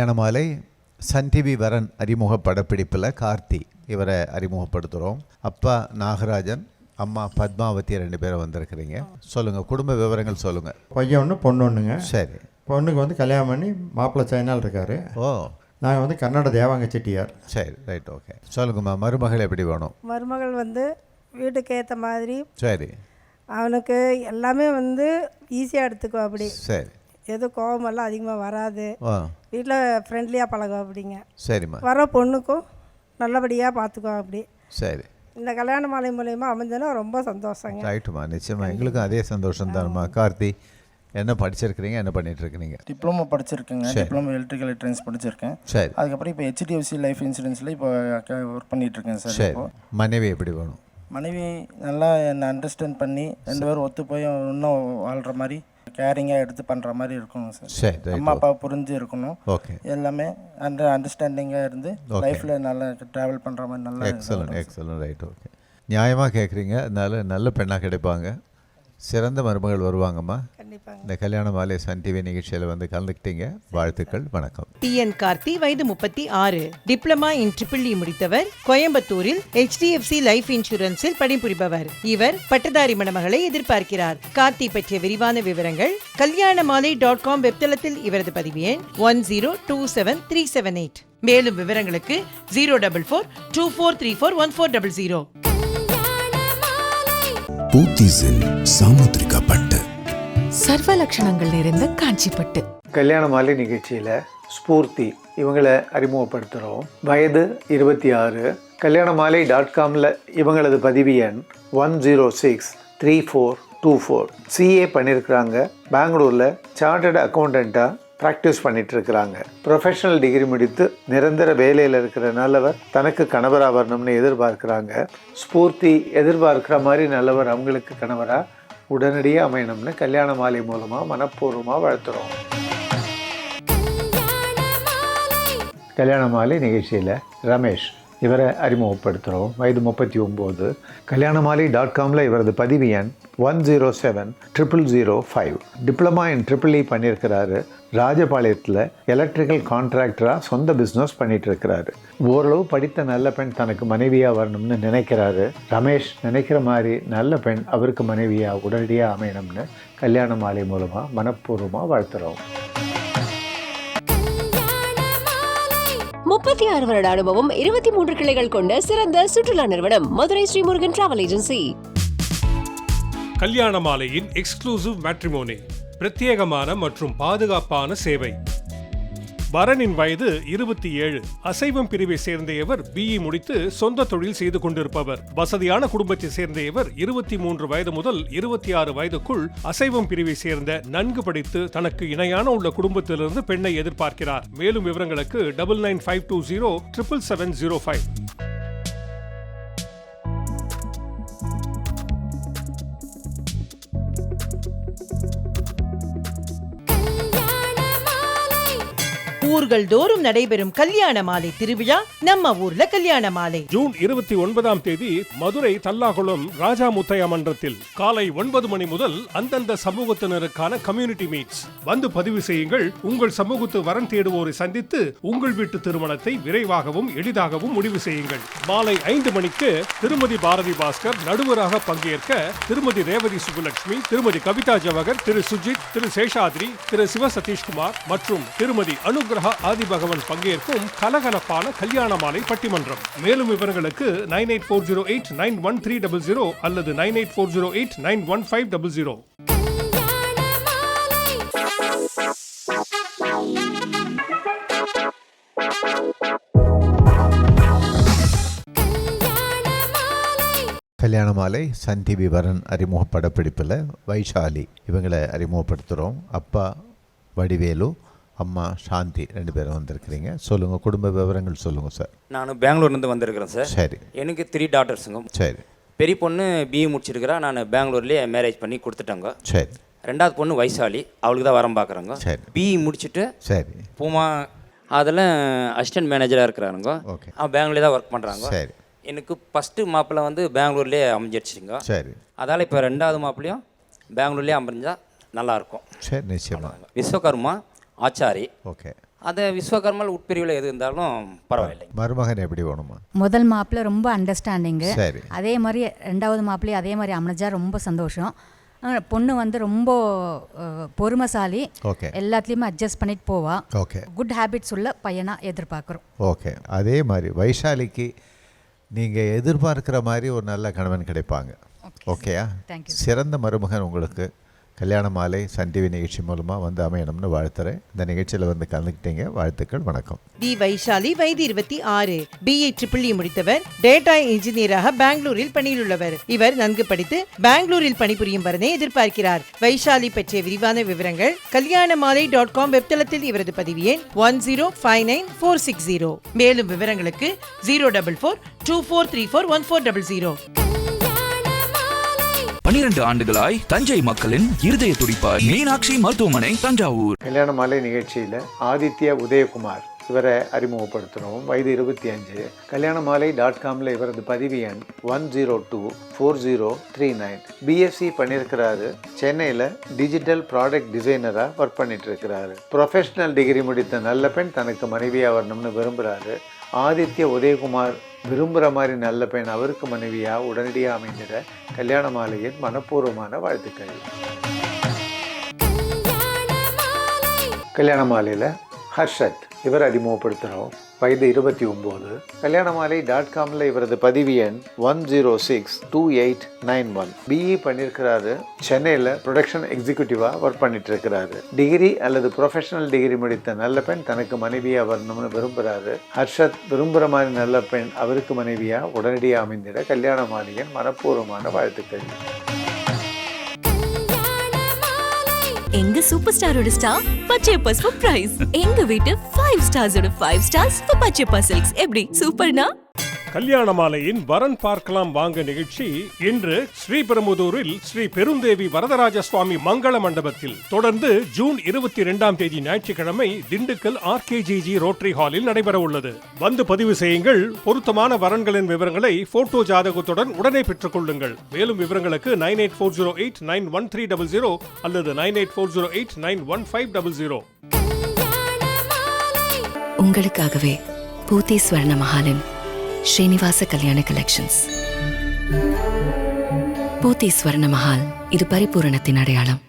கல்யாண Malai Sun TV வரன் அறிமுக படப்பிடிப்பில் கார்த்தி இவரை அறிமுகப்படுத்துகிறோம் அப்பா நாகராஜன் அம்மா பத்மாவதி ரெண்டு பேரும் வந்திருக்கிறீங்க. சொல்லுங்கள் குடும்ப விவரங்கள் சொல்லுங்கள் பையன் ஒன்று பொண்ணு ஒன்றுங்க சரி. பொண்ணுக்கு வந்து கல்யாணம் பண்ணி மாப்பிள்ளை சைனால் இருக்கார். ஓ. நாங்கள் வந்து கன்னட தேவாங்க செட்டியார். சரி ரைட் ஓகே சொல்லுங்கம்மா மருமகள் எப்படி வேணும்? மருமகள் வந்து வீட்டுக்கு ஏற்ற மாதிரி சரி. அவனுக்கு எல்லாமே வந்து ஈஸியாக எடுத்துக்குவா அப்படி. சரி. எதுவும் கோபமெல்லாம் அதிகமாக வராது. ஓ வீட்டில் ஃப்ரெண்ட்லியாக பழகுவா அப்படிங்க சரிம்மா. வர பொண்ணுக்கும் நல்லபடியாக பார்த்துக்குவா அப்படி. சரி. இந்த கல்யாண மாலை மூலயமா அமைஞ்சதுன்னா ரொம்ப சந்தோஷங்க. ரைட்டுமா நிச்சயமாக எங்களுக்கும் அதே சந்தோஷம் தான்மா கார்த்தி என்ன படிச்சிருக்கிறீங்க? என்ன பண்ணிட்டு இருக்கிறீங்க டிப்ளமோ படிச்சிருக்கேங்க. டிப்ளமோ எலக்ட்ரிக்கல் எலக்ட்ரானிக்ஸ் படிச்சிருக்கேன். சரி. அதுக்கப்புறம் இப்போ ஹெச்டிஎஃப்சி லைஃப் இன்சூரன்ஸில் இப்போ ஒர்க் பண்ணிட்டு இருக்கேன் சார் சரி. மனைவி எப்படி வேணும்? மனைவி நல்லா என்னை அண்டர்ஸ்டாண்ட் பண்ணி ரெண்டு பேரும் ஒத்து போய் இன்னும் வாழ்கிற மாதிரி கேரிங்காக எடுத்து பண்ணுற மாதிரி இருக்கணும் சார். சரி அம்மா அப்பா புரிஞ்சு இருக்கணும். ஓகே. எல்லாமே அண்டர் அண்டர்ஸ்டாண்டிங்காக இருந்து லைஃப்பில் நல்லா ட்ராவல் பண்ணுற மாதிரி நல்லா எக்ஸலன்ட் எக்ஸலன்ட் ரைட் ஓகே நியாயமாக கேட்குறீங்க அதனால நல்ல பெண்ணாக கிடைப்பாங்க. சிறந்த மருமகள் வருவாங்கம்மா. இந்த கல்யாண மாலை சன் டிவி நிகழ்ச்சியில் வந்து கலந்துக்கிட்டீங்க. வாழ்த்துக்கள் வணக்கம். டி என் கார்த்தி வயது முப்பத்தி ஆறு. டிப்ளமா இன் ட்ரிபிள் இ முடித்தவர் கோயம்புத்தூரில் HDFC லைஃப் இன்சூரன்ஸில் பணிபுரிபவர். இவர் பட்டதாரி மணமகளை எதிர்பார்க்கிறார். கார்த்தி பற்றிய விரிவான விவரங்கள் கல்யாண மாலை டாட் காம் வெப்தளத்தில் இவரது பதிவு எண் one zero two seven three seven eight. மேலும் விவரங்களுக்கு zero double four two four three four one four double zero. பூத்திஸில் Samudrika பட்டு. சர்வ லட்சணங்கள் நிறைந்த காஞ்சிப்பட்டு கல்யாண மாலை நிகழ்ச்சியில் ஸ்பூர்த்தி இவங்களை அறிமுகப்படுத்துகிறோம் வயது இருபத்தி ஆறு. கல்யாண மாலை டாட் காமில் இவங்களது பதிவு எண் one zero six three four two four CA பண்ணியிருக்கிறாங்க பெங்களூரில் சார்ட்டர்டு அக்கௌண்டண்ட்டாக ப்ராக்டிஸ் பண்ணிட்டு இருக்கிறாங்க ப்ரொஃபஷனல் டிகிரி முடித்து நிரந்தர வேலையில் இருக்கிற நல்லவர் தனக்கு கணவராக வரணும்னு எதிர்பார்க்குறாங்க. ஸ்பூர்த்தி எதிர்பார்க்குற மாதிரி நல்லவர் அவங்களுக்கு கணவராக உடனடியாக அமையணும்னு கல்யாண மாலை மூலமாக மனப்பூர்வமாக வாழ்த்துறோம். கல்யாண மாலை நிகழ்ச்சியில் ரமேஷ் இவரை அறிமுகப்படுத்துகிறோம் வயது முப்பத்தி ஒம்பது. கல்யாண மாலை டாட் காமில் இவரது பதிவு எண் one zero seven triple zero five. Diploma in triple E பண்ணியிருக்கிறாரு. ராஜபாளையத்தில் எலக்ட்ரிக்கல் கான்ட்ராக்டராக சொந்த பிஸ்னஸ் பண்ணிட்டு இருக்கிறாரு ஓரளவு படித்த நல்ல பெண் தனக்கு மனைவியாக வரணும்னு நினைக்கிறாரு. ரமேஷ் நினைக்கிற மாதிரி நல்ல பெண் அவருக்கு மனைவியாக உடனடியாக அமையணும்னு கல்யாண மாலை மூலமாக மனப்பூர்வமாக வாழ்த்துறோம். முப்பத்தி ஆறு வருட அனுபவம் இருபத்தி மூன்று கிளைகள் கொண்ட சிறந்த சுற்றுலா நிறுவனம் மதுரை ஸ்ரீமுருகன் டிராவல் ஏஜென்சி கல்யாண மாலையின் எக்ஸ்க்ளூசிவ் மேட்ரிமோனி பிரத்யேகமான மற்றும் பாதுகாப்பான சேவை. வரனின் வயது இருபத்தி ஏழு. அசைவம் பிரிவை சேர்ந்த இவர் பிஇ முடித்து சொந்த தொழில் செய்து கொண்டிருப்பவர். வசதியான குடும்பத்தை சேர்ந்த இவர் இருபத்தி மூன்று வயது முதல் இருபத்தி ஆறு வயதுக்குள் அசைவம் பிரிவை சேர்ந்த நன்கு படித்து தனக்கு இணையான உள்ள குடும்பத்திலிருந்து பெண்ணை எதிர்பார்க்கிறார். மேலும் விவரங்களுக்கு double nine five two zero triple seven zero five ஊர்கள் தோறும் நடைபெறும் கல்யாண மாலை திருவிழா நம்ம ஊர்ல கல்யாண மாலை. ஜூன் இருபத்தி ஒன்பதாம் தேதி மதுரை தல்லாகுளம் ராஜா முத்தையா மன்றத்தில் காலை ஒன்பது மணி முதல் அந்தந்த சமூகத்தினருக்கான கம்யூனிட்டி மீட்ஸ் வந்து பதிவு செய்யுங்கள். உங்கள் சமூகத்து வரன் தேடுவோரை சந்தித்து உங்கள் வீட்டு திருமணத்தை விரைவாகவும் எளிதாகவும் முடிவு செய்யுங்கள். மாலை ஐந்து மணிக்கு திருமதி பாரதி பாஸ்கர் நடுவராக பங்கேற்க திருமதி ரேவதி சுப்புலட்சுமி திருமதி கவிதா ஜவகர் திரு சுஜித் திரு சேஷாத்ரி திரு சிவ சதீஷ்குமார் மற்றும் திருமதி அனுகிரக ஆதிபகவன் பங்கேற்கும் கலகலப்பான கல்யாண மாலை பட்டிமன்றம். மேலும் விவரங்களுக்கு nine eight four zero eight nine one three double zero அல்லது nine eight four zero eight nine one five double zero. Kalyana Malai Sun TV வரன் அறிமுக படப்பிடிப்பில் வைஷாலி. இவங்களை அறிமுகப்படுத்துகிறோம். அப்பா வடிவேலு அம்மா சாந்தி ரெண்டு பேரும் வந்திருக்கிறீங்க. சொல்லுங்கள் குடும்ப விவரங்கள் சொல்லுங்கள் சார் நான் பெங்களூர்லேருந்து வந்திருக்கிறேன் சார் சரி. எனக்கு த்ரீ டாட்டர்ஸுங்க சரி. பெரிய பொண்ணு பிஇ முடிச்சிருக்கிறா. நான் பெங்களூர்லேயே மேரேஜ் பண்ணி கொடுத்துட்டேங்க. சரி. ரெண்டாவது பொண்ணு வைசாலி. அவளுக்கு தான் வரம் பார்க்குறாங்க. சரி. பிஇ முடிச்சுட்டு சரி. பூமா அதில் அசிஸ்டன்ட் மேனேஜராக இருக்கிறாருங்க. ஓகே அவன் பெங்களூர்லேயே தான் ஒர்க் பண்ணுறாங்க சரி. எனக்கு ஃபஸ்ட்டு மாப்பிள்ளை வந்து பெங்களூர்லேயே அமைஞ்சிருச்சுங்க. சரி. அதால் இப்போ ரெண்டாவது மாப்பிள்ளையும் பெங்களூர்லேயே அமைஞ்சா நல்லாயிருக்கும் சரி நிச்சயமாக விஸ்வகர்மா ஆச்சாரி. ஓகே. அது விஸ்வகர்மல் உட்பிரிவில் எது இருந்தாலும் பரவாயில்லை. மருமகன் எப்படி வேணுமா? முதல் மாப்பிள்ளை ரொம்ப அண்டர்ஸ்டாண்டிங்கு சரி. அதே மாதிரி ரெண்டாவது மாப்பிள்ளையும் அதே மாதிரி அமைஞ்சா ரொம்ப சந்தோஷம். பொண்ணு வந்து ரொம்ப பொறுமைசாலி. ஓகே. எல்லாத்துலேயுமே அட்ஜஸ்ட் பண்ணிட்டு போவா. ஓகே. குட் ஹேபிட்ஸ் உள்ள பையனா எதிர்பார்க்குறோம். ஓகே. அதே மாதிரி வைஷாலிக்கு நீங்கள் எதிர்பார்க்குற மாதிரி ஒரு நல்ல கணவன் கிடைப்பாங்க. ஓகேயா? Thank you. சிறந்த மருமகன் உங்களுக்கு. கல்யாண மாலை சன் டிவி நிகழ்ச்சி மூலமாக வந்து அமையணும்னு வாழ்த்துறேன். இந்த நிகழ்ச்சியில் வந்து கலந்துக்கிட்டீங்க. வாழ்த்துக்கள் வணக்கம். டி வைஷாலி வயது இருபத்தி ஆறு. பிஏ ட்ரிபிள் இ முடித்தவர். டேட்டா இன்ஜினியராக பெங்களூரில் பணியில் உள்ளவர் இவர் நன்கு படித்து பெங்களூரில் பணிபுரியும் வரனை எதிர்பார்க்கிறார். வைஷாலி பற்றிய விரிவான விவரங்கள் கல்யாண மாலை டாட் காம் வெப்தளத்தில் இவரது பதிவு எண் one zero five nine four six zero. மேலும் விவரங்களுக்கு zero double four two four three four one four double zero. பனிரெண்டு ஆண்டுகளாய் தஞ்சை மக்களின் இருதய துடிப்பாய் மீனாட்சி மருத்துவமனை தஞ்சாவூர். கல்யாண மாலை நிகழ்ச்சியில் ஆதித்யா உதயகுமார் இவரை அறிமுகப்படுத்துகிறோம் வயது இருபத்தி அஞ்சு. கல்யாண மாலை டாட் காமில் இவரது பதிவு எண் one zero two four zero three nine BSc பண்ணியிருக்கிறாரு சென்னையில் டிஜிட்டல் ப்ராடக்ட் டிசைனராக ஒர்க் பண்ணிட்டு இருக்கிறாரு ப்ரொஃபஷனல் டிகிரி முடித்த நல்ல பெண் தனக்கு மனைவியாக வரணும்னு விரும்புகிறாரு ஆதித்ய உதயகுமார் விரும்புகிற மாதிரி நல்ல பெண் அவருக்கு மனைவியாக உடனடியாக அமைந்திட கல்யாண மாலையின் மனப்பூர்வமான வாழ்த்துக்கள். கல்யாண மாலையில் ஹர்ஷத் இவர் அறிமுகப்படுத்துகிறோம். வயது இருபத்தி ஒம்பது. கல்யாணமாலை டாட் காமில் இவரது பதிவு எண் one zero six two eight nine one BE பண்ணியிருக்கிறாரு சென்னையில் ப்ரொடக்ஷன் எக்ஸிக்யூட்டிவாக ஒர்க் பண்ணிட்டு இருக்கிறாரு டிகிரி அல்லது ப்ரொஃபஷனல் டிகிரி முடித்த நல்ல பெண் தனக்கு மனைவியாக வரணும்னு விரும்புகிறாரு ஹர்ஷத் விரும்புகிற மாதிரி நல்ல பெண் அவருக்கு மனைவியாக உடனடியாக அமைந்திட கல்யாண மாலையின் மனப்பூர்வமான வாழ்த்துக்கள். எங்க சூப்பர் ஸ்டாரோட ஸ்டார் பச்சையப்பாஸ் ஃபார் பிரைஸ் எங்க வீட்டு five ஸ்டார்ஸோட five stars for Pachaiyappa silks எப்படி? சூப்பர்னா கல்யாண மாலையின் வரன் பார்க்கலாம் வாங்க நிகழ்ச்சி இன்று ஸ்ரீபெரும்புதூரில் ஸ்ரீ பெருந்தேவி வரதராஜ சுவாமி மங்கள மண்டபத்தில். தொடர்ந்து ஜூன் இருபத்தி இரண்டாம் தேதி ஞாயிற்றுக்கிழமை திண்டுக்கல் ஆர்கேஜிஜி ரோட்டரி ஹாலில் நடைபெற உள்ளது. வந்து பதிவு செய்யுங்கள். பொருத்தமான வரன்களின் விவரங்களை போட்டோ ஜாதகத்துடன் உடனே பெற்றுக் கொள்ளுங்கள். மேலும் விவரங்களுக்கு nine eight four zero eight nine one three double zero அல்லது nine eight four zero eight nine one five double zero. உங்களுக்காகவே பூத்தி ஸ்வர்ண ஸ்ரீனிவாச கல்யாண கலெக்ஷன்ஸ் பூத்தி ஸ்வர்ண மஹால் இது பரிபூரணத்தின் அடையாளம்.